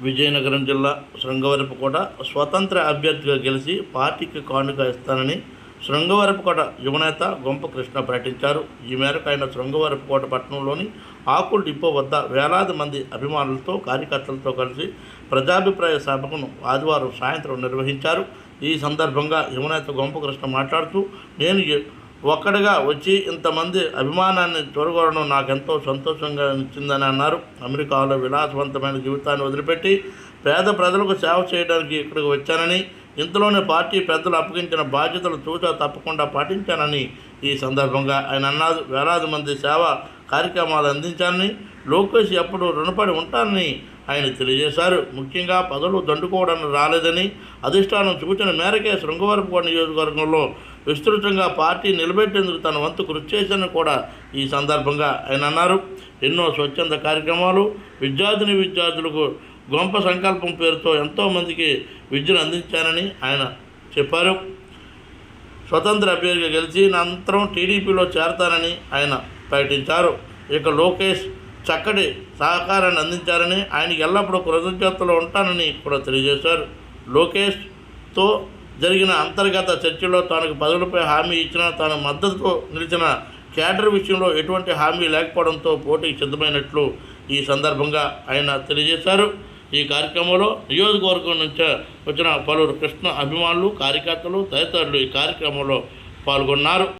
విజయనగరం జిల్లా శృంగవరపుకోట స్వతంత్ర అభ్యర్థిగా గెలిచి పార్టీకి కానుక ఇస్తానని శృంగవరపుకోట యువనేత గొంప కృష్ణ ప్రకటించారు. ఈ మేరకు ఆయన శృంగవరపుకోట పట్టణంలోని ఆకుల డిపో వద్ద వేలాది మంది అభిమానులతో కార్యకర్తలతో కలిసి ప్రజాభిప్రాయ సభకును ఆదివారం సాయంత్రం నిర్వహించారు. ఈ సందర్భంగా యువనేత గొంప కృష్ణ మాట్లాడుతూ నేను ఒక్కడిగా వచ్చి ఇంతమంది అభిమానాన్ని చూరగొనడం నాకెంతో సంతోషంగా ఇచ్చిందని అన్నారు. అమెరికాలో విలాసవంతమైన జీవితాన్ని వదిలిపెట్టి పేద ప్రజలకు సేవ చేయడానికి ఇక్కడికి వచ్చానని ఇంతలోనే పార్టీ పెద్దలు అప్పగించిన బాధ్యతలు చూచా తప్పకుండా పాటించానని ఈ సందర్భంగా ఆయన అన్నారు. వేలాది మంది సేవ కార్యక్రమాలు అందించాలని లోకేష్ ఎప్పుడు రుణపడి ఉంటానని ఆయన తెలియజేశారు. ముఖ్యంగా పదవులు దండుకోవడానికి రాలేదని అధిష్టానం సూచన మేరకే శృంగవరపుకోట నియోజకవర్గంలో విస్తృతంగా పార్టీ నిలబెట్టేందుకు తన వంతు కృషి చేశానని కూడా ఈ సందర్భంగా ఆయన అన్నారు. ఎన్నో స్వచ్ఛంద కార్యక్రమాలు విద్యార్థిని విద్యార్థులకు గొంప సంకల్పం పేరుతో ఎంతోమందికి విద్యను అందించానని ఆయన చెప్పారు. స్వతంత్ర అభ్యర్థిగా గెలిచి అనంతరం టీడీపీలో చేరతానని ఆయన ప్రకటించారు. ఇక లోకేష్ చక్కటి సహకారాన్ని అందించారని ఆయనకి ఎల్లప్పుడూ కృతజ్ఞతలో ఉంటానని కూడా తెలియజేశారు. లోకేష్తో జరిగిన అంతర్గత చర్చలో తనకు పదవులపై హామీ ఇచ్చిన తన మద్దతుతో నిలిచిన క్యాడర్ విషయంలో ఎటువంటి హామీ లేకపోవడంతో పోటీకి సిద్ధమైనట్లు ఈ సందర్భంగా ఆయన తెలియజేశారు. ఈ కార్యక్రమంలో నియోజకవర్గం నుంచి వచ్చిన పలువురు కృష్ణ అభిమానులు కార్యకర్తలు తదితరులు ఈ కార్యక్రమంలో పాల్గొన్నారు.